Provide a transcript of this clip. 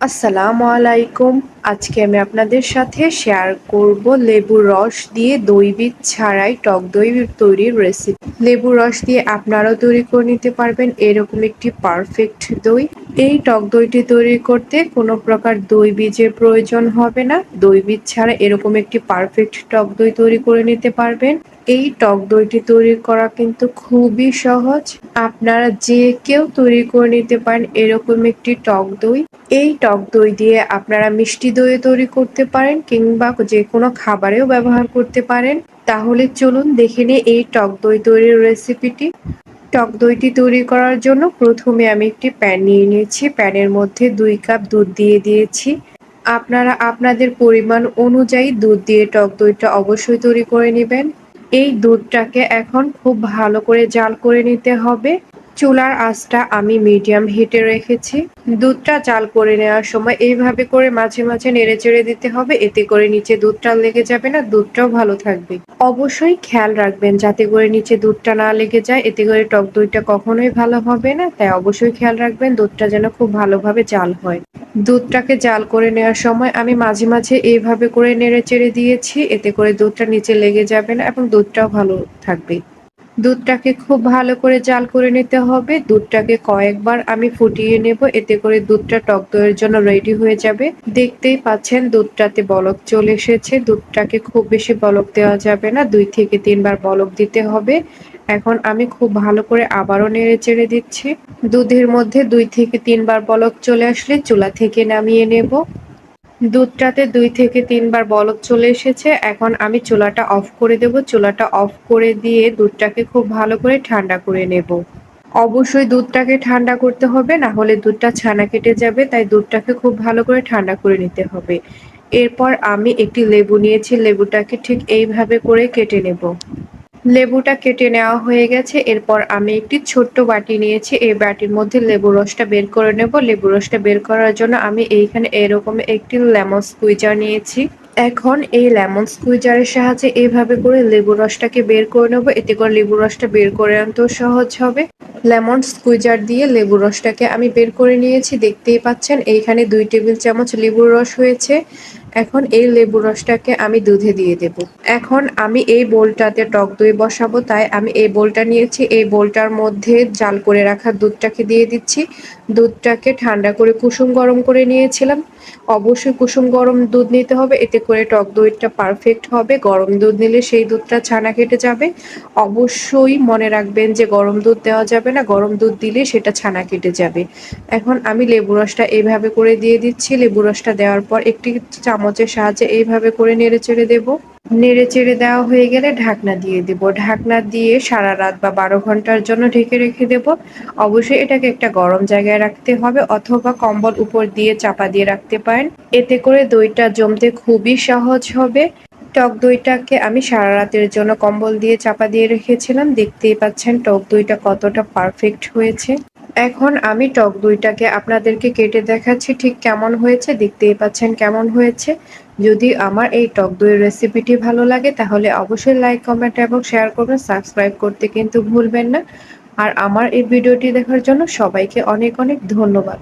আসসালামু আলাইকুম। আজকে আমি আপনাদের সাথে শেয়ার করব লেবুর রস দিয়ে দই ছাড়াই টক দই তৈরির রেসিপি লেবুর রস দিয়ে আপনারাও তৈরি করে নিতে পারবেন। এরকম একটি পারফেক্ট দই। এই টক দইটি তৈরি করতে কোনো প্রকার দই বীজের প্রয়োজন হবে না। দই বীজ ছাড়া এরকম একটি পারফেক্ট টক দই তৈরি করে নিতে পারবেন। এই টক দইটি তৈরি করা কিন্তু খুবই সহজ। আপনারা যে কেউ তৈরি করে নিতে পারেন এরকম একটি টক দই। এই টক দই দিয়ে আপনারা মিষ্টি দই তৈরি করতে পারেন কিংবা যে কোনো খাবারেও ব্যবহার করতে পারেন। তাহলে চলুন দেখে নিই এই টক দই তৈরির রেসিপিটি টক দইটি তৈরি করার জন্য প্রথমে আমি একটি প্যান নিয়ে নিয়েছি। প্যানের মধ্যে দুই কাপ দুধ দিয়ে দিয়েছি। আপনারা আপনাদের পরিমাণ অনুযায়ী দুধ দিয়ে টক দইটা অবশ্যই তৈরি করে নেবেন। এই দুধটাকে এখন খুব ভালো করে জাল করে নিতে হবে। চুলার আঁচটা আমি মিডিয়াম হিটে রেখেছি। দুধটা জাল করে নেওয়ার সময় এইভাবে করে মাঝে মাঝে নেড়ে চেড়ে দিতে হবে। এতে করে নিচে দুধটা লেগে যাবে না, দুধটাও ভালো থাকবে। অবশ্যই খেয়াল রাখবেন, যাতে করে নিচে দুধটা না লেগে যায়। এতে করে টক দইটা কখনোই ভালো হবে না। তাই অবশ্যই খেয়াল রাখবেন, দুধটা যেন খুব ভালোভাবে জাল হয়। দুধটাকে জাল করে নেওয়ার সময় আমি মাঝে মাঝে এইভাবে করে নেড়ে চেড়ে দিয়েছি। এতে করে দুধটা নিচে লেগে যাবে না এবং দুধটাও ভালো থাকবে। দুধটাকে খুব ভালো করে জাল করে নিতে হবে। দুধটাকে কয়েকবার আমি ফুটিয়ে নেব, এতে করে দুধটা টক দইয়ের জন্য রেডি হয়ে যাবে। দেখতেই পাচ্ছেন দুধটাতে বলক চলে এসেছে। দুধটাকে খুব বেশি বলক দেওয়া যাবে না, দুই থেকে তিনবার বলক দিতে হবে। এখন আমি খুব ভালো করে আবারও নেড়ে চেড়ে দিচ্ছি। দুধের মধ্যে দুই থেকে তিনবার বলক চলে আসলে চুলা থেকে নামিয়ে নেব। দুধটাতে দুই থেকে তিনবার বলক চলে এসেছে। এখন আমি চুলাটা অফ করে দেব। চুলাটা অফ করে দিয়ে দুধটাকে খুব ভালো করে ঠান্ডা করে নেব। অবশ্যই দুধটাকে ঠান্ডা করতে হবে, না হলে দুধটা ছানা কেটে যাবে, তাই দুধটাকে খুব ভালো করে ঠান্ডা করে নিতে হবে। এরপর আমি একটি লেবু নিয়েছি, লেবুটাকে ঠিক এইভাবে করে কেটে নেব। লেবুটা কেটে নেওয়া হয়ে গেছে। এরপর আমি একটি ছোট্ট বাটি নিয়েছি। এই বাটির মধ্যে লেবু রসটা বের করে নেব। লেবু রসটা বের করার জন্য আমি এইখানে এরকম একটি লেমন স্কুইজার নিয়েছি। এখন এই লেমন স্কুইজারের সাহায্যে এইভাবে করে লেবু রসটাকে বের করে নেব। এতে করে লেবু রসটা বের করে আনতেও সহজ হবে। লেমন স্কুইজার দিয়ে লেবু রসটাকে আমি বের করে নিয়েছি। দেখতেই পাচ্ছেন, এইখানে দুই টেবিল চামচ লেবুর রস হয়েছে। এখন এই লেবু রসটাকে আমি দুধে দিয়ে দেব। এখন আমি এই বোলটাতে টক দই বসাবো, তাই আমি এই বোলটা নিয়েছি। এই বোলটার মধ্যে জাল করে রাখা দুধটাকে দিয়ে দিচ্ছি। দুধটাকে ঠান্ডা করে কুসুম গরম করে নিয়েছিলাম। অবশ্যই কুসুম গরম দুধ নিতে হবে, এতে করে টক দইটা পারফেক্ট হবে। গরম দুধ নিলে সেই দুধটা ছানা কেটে যাবে। অবশ্যই মনে রাখবেন যে গরম দুধ দেওয়া যাবে না, গরম দুধ দিলে সেটা ছানা কেটে যাবে। এখন আমি লেবু রসটা এইভাবে করে দিয়ে দিচ্ছি। লেবু রসটা দেওয়ার পর একটি চামচের সাহায্যে এইভাবে করে নেড়ে চেড়ে দেবো। নেড়ে চেড়ে দেওয়া হয়ে গেলে ঢাকনা দিয়ে দেব। ঢাকনা দিয়ে সারা রাত বা বারো ঘণ্টার জন্য ঢেকে রেখে দেব। অবশ্যই এটাকে একটা গরম জায়গায় রাখতে হবে অথবা কম্বল উপর দিয়ে চাপা দিয়ে রাখতে পারেন। এতে করে দইটা জমতে খুবই সহজ হবে। টক দইটাকে আমি সারা রাতের জন্য কম্বল দিয়ে চাপা দিয়ে রেখেছিলাম। দেখতেই পাচ্ছেন টক দইটা কতটা পারফেক্ট হয়েছে। এখন আমি টক দইটাকে আপনাদেরকে কেটে দেখাচ্ছি, ঠিক কেমন হয়েছে দেখতেই পাচ্ছেন কেমন হয়েছে। যদি আমার এই টক দইয়ের রেসিপিটি ভালো লাগে, তাহলে অবশ্যই লাইক কমেন্ট এবং শেয়ার করবেন। সাবস্ক্রাইব করতে কিন্তু ভুলবেন না। আর আমার এই ভিডিওটি দেখার জন্য সবাইকে অনেক অনেক ধন্যবাদ।